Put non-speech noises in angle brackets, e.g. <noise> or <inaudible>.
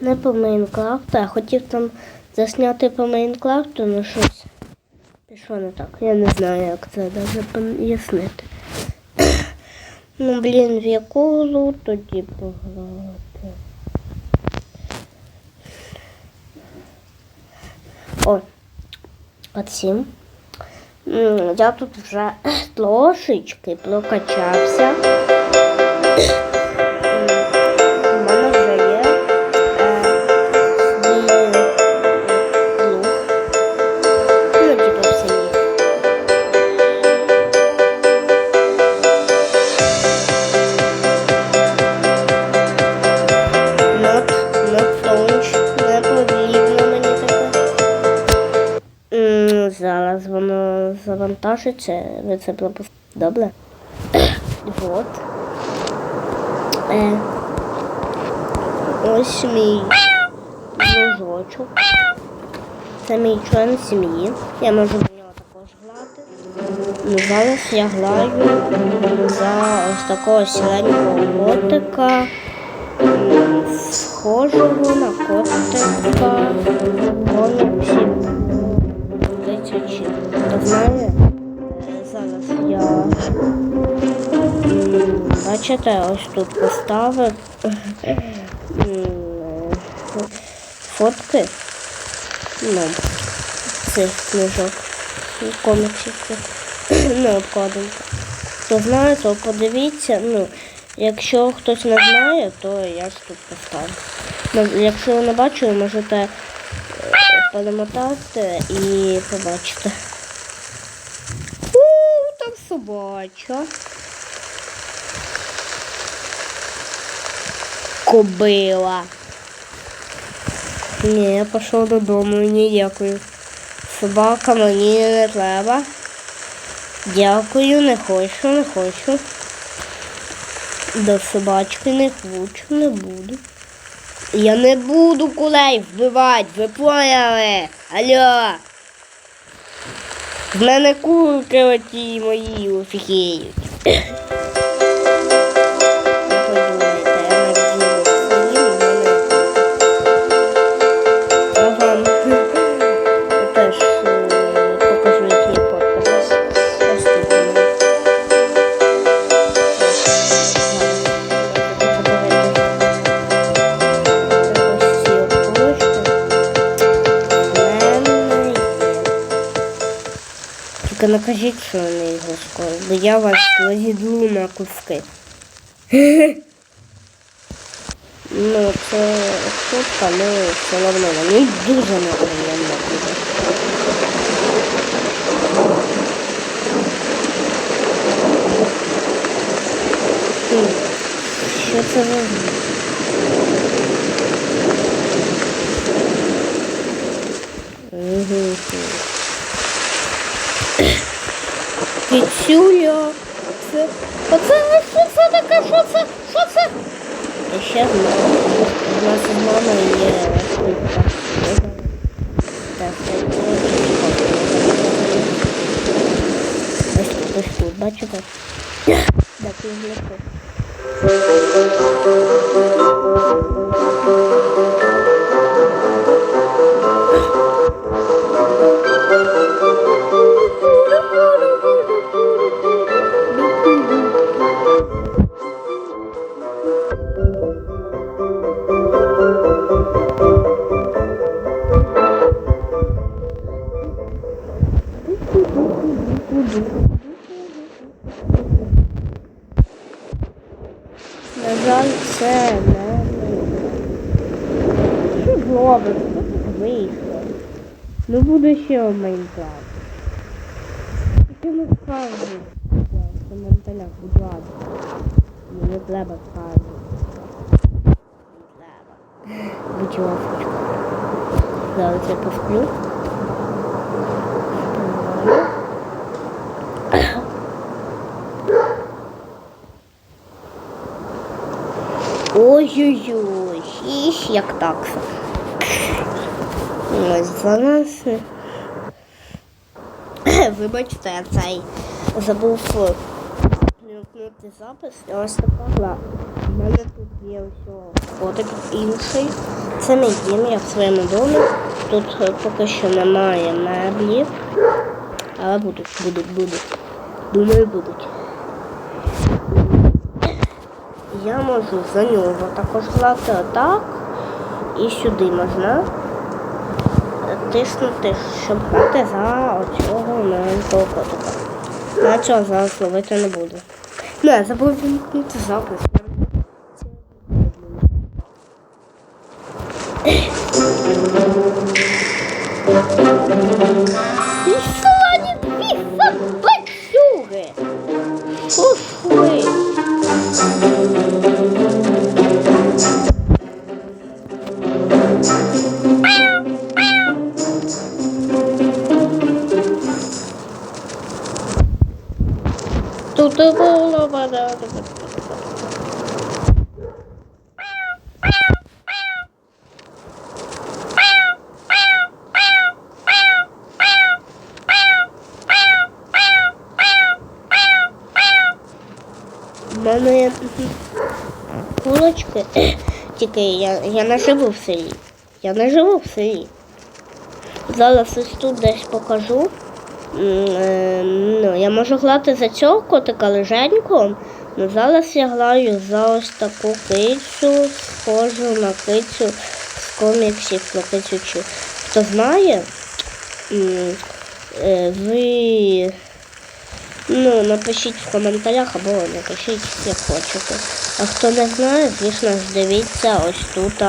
Не по Майнкрафту, я хотів там засняти по Майнкрафту, але щось пішло не так. Я не знаю, як це навіть пояснити. <coughs> Ну, блін, в яку гру тоді пограти? О, от сім. Я тут вже <coughs> трошечки прокачався. Зараз воно завантажиться, ви це пропустите. Добре. <coughs> Вот. Е, ось мій дружочок. Це мій член сім'ї. Я можу в нього також грати. Ну, зараз я граю за ось такого сіренького котика. Схожого на котика бачите, ось тут поставив фотки ну, цих книжок, коміксів. Ну, обкладинка. Хто знає, то подивіться. Ну, якщо хтось не знає, то я ж тут поставлю. Ну, Якщо ви не бачили, можете е, перемотати і побачите. У, там собача. Кобила. Ні, я пішов додому, ні, дякую. Собака мені не треба. Дякую, не хочу, не хочу. До собачки не хочу, не буду. Я не буду кулей вбивати, ви поняли? Алло. В мене курки оті мої офігіють. Тільки накажіть, що вони його скоро, бо я вас розідру на куски. Ну, це шутка, ну все одно мені дуже неприємно буде. Що це за Кицюля. Це... Оце що це таке? Що це? Що це? І ще в у нас з мамою є кулька. Так, Ось тут, ось тут, бачите? Так, і глибоко. Що? Що тут вийшло? Ну буду ще в Майнкрафт. Не скажу. В коментарях, будь ласка. Мені треба. Треба. Будь ласка. Зараз я посплю. Ой-ой-ой, як такса. Ось. <coughs> Вибачте, я цей забув вимкнути запис. І ось така. У мене тут є ось котик інший. Це мій дім, я в своєму домі. Тут е, поки що немає меблів. Але будуть, будуть, будуть. Думаю, будуть. Я можу за нього також грати отак. І сюди можна е, тиснути, щоб бути за оцього маленького котика. Я цього зараз ловити не буду. Ну, я забув вимкнути запис. Не було вода. У мене є кулочки. Тільки я, я не в селі. Я не живу в селі. Зараз ось тут десь покажу. Е, Ну, я можу грати за цього котика леженько, але зараз я граю за ось таку кицю, схожу на кицю з коміксів про кицю. Чу. Хто знає, е, ви ну, напишіть в коментарях або напишіть, як хочете. А хто не знає, звісно ж, дивіться ось тут.